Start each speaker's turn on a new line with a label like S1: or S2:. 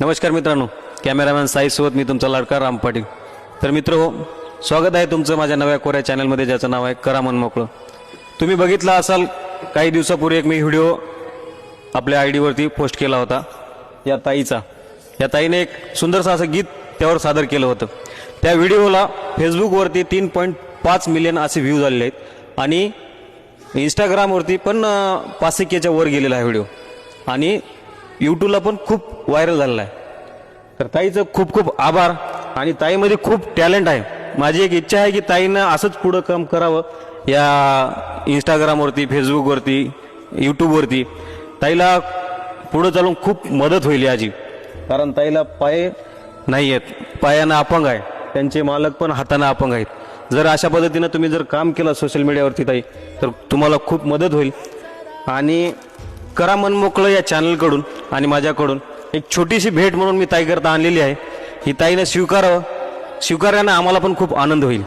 S1: नमस्कार मित्रांनो कॅमेरामॅन साईसोबत मी तुमचा लाडका राम पाटील. तर मित्र हो स्वागत आहे तुमचं माझ्या नव्या कोऱ्या चॅनलमध्ये ज्याचं नाव आहे करा मन मोकळं. तुम्ही बघितला असाल काही दिवसापूर्वी एक मी व्हिडिओ आपल्या आय डीवरती पोस्ट केला होता या ताईचा. या ताईने एक सुंदरसं असं गीत त्यावर सादर केलं होतं. त्या व्हिडिओला फेसबुकवरती तीन पॉईंट पाच मिलियन असे व्ह्यूज झालेले आहेत आणि इंस्टाग्रामवरती पण अं, केच्या वर गेलेला आहे व्हिडिओ. आणि यूट्यूबला पण खूप व्हायरल झालेला आहे. तर ताईचं खूप खूप आभार आणि ताईमध्ये खूप टॅलेंट आहे. माझी एक इच्छा आहे की ताईनं असंच पुढं काम करावं या इंस्टाग्रामवरती फेसबुकवरती यूट्यूबवरती ताईला पुढं चालून खूप मदत होईल याची. कारण ताईला पाय नाही आहेत. पायानं अपंग आहे. त्यांचे मालक पण हातानं अपंग आहेत. जर अशा पद्धतीनं तुम्ही जर काम केलं सोशल मीडियावरती ताई तर तुम्हाला खूप मदत होईल. आणि करा मनमोकळं या चॅनलकडून आणि माझ्याकडून. एक छोटीशी भेट म्हणून मी ताईकरता आणलेली आहे. ही ताईनं स्वीकारावं. स्वीकारल्यानं आम्हाला पण खूप आनंद होईल.